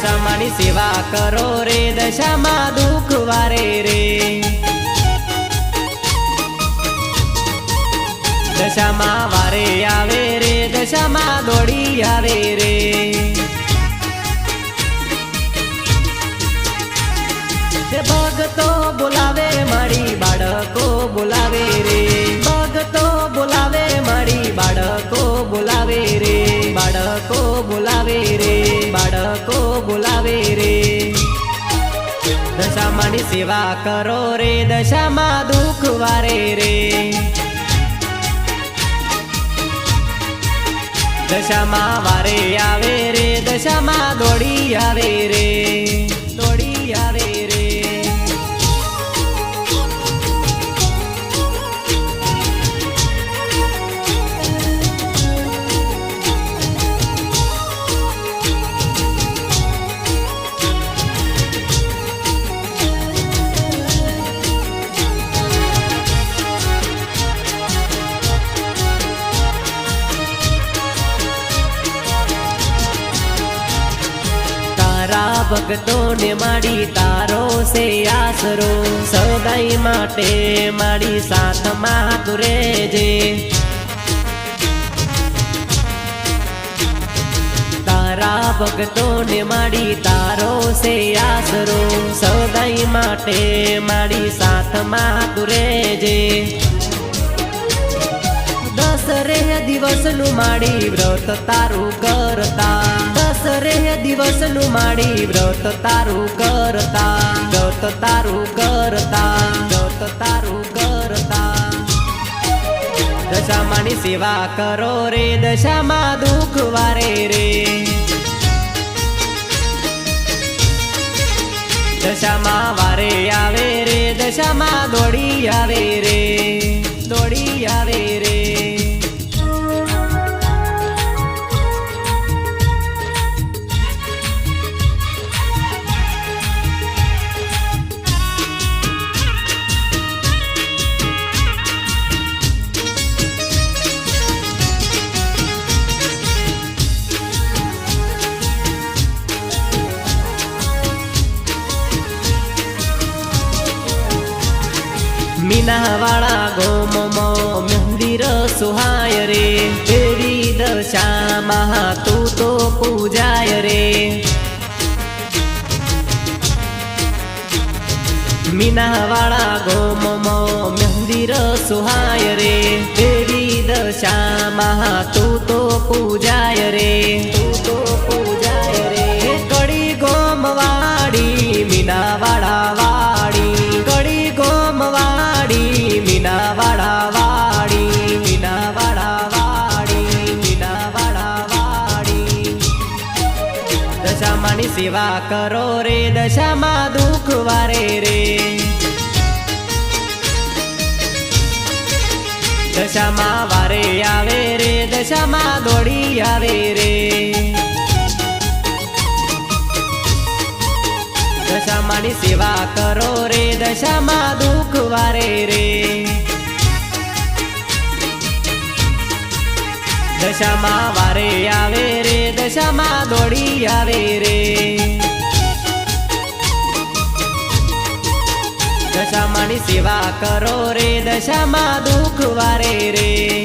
દશામાની સેવા કરો રે, દશામાં દુઃખ વારે રે. દશામાં વારે આવે રે, દશામાં દોડી આવે રે. દશામાની સેવા કરો રે, દશામાં દુઃખ વારે રે. દશામાં વારે આવે રે, દશામાં દોડી આવે રે. તારા ભક્તોને માડી તારો સે આસરો સદાઈ માટે માડી સાથમાં તું રહેજે. તારા ભક્તોને માડી તારો સે આસરો સદાઈ માટે માડી સાથમાં તું રહેજે. દસરે દિવસનું માડી વ્રત તારું કરતા. દસરે દિવસનું માડી વ્રત તારું કરતા. વ્રત તારું કરતા. વ્રત તારું કરતા. દશામાની સેવા કરો રે, દશામાં દુઃખ વારે રે. દશામાં વારે આવે રે, દશામાં દોડી આવે રે. દોડી આવે મીનાવાળા ગોમમો મંદિર સુહાય રે. તેરી દશામાં તું તો પૂજાય રે. મીનાવાળા ગોમમો મંદિર સુહાય રે. તેરી દશામાં તું તો પૂજાય રે. દશામાની સેવા કરો રે, દશામાં દુઃખ વારે રે. દશામાં વારે આવે રે, દશામાં દોડી આવે રે. દશામાની સેવા કરો રે, દશામાં દુઃખ વારે રે. દશામાં વારે આવે રે, દશામાં દોડી આવે રે. દશામાની સેવા કરો રે, દશામાં દુઃખ વારે રે.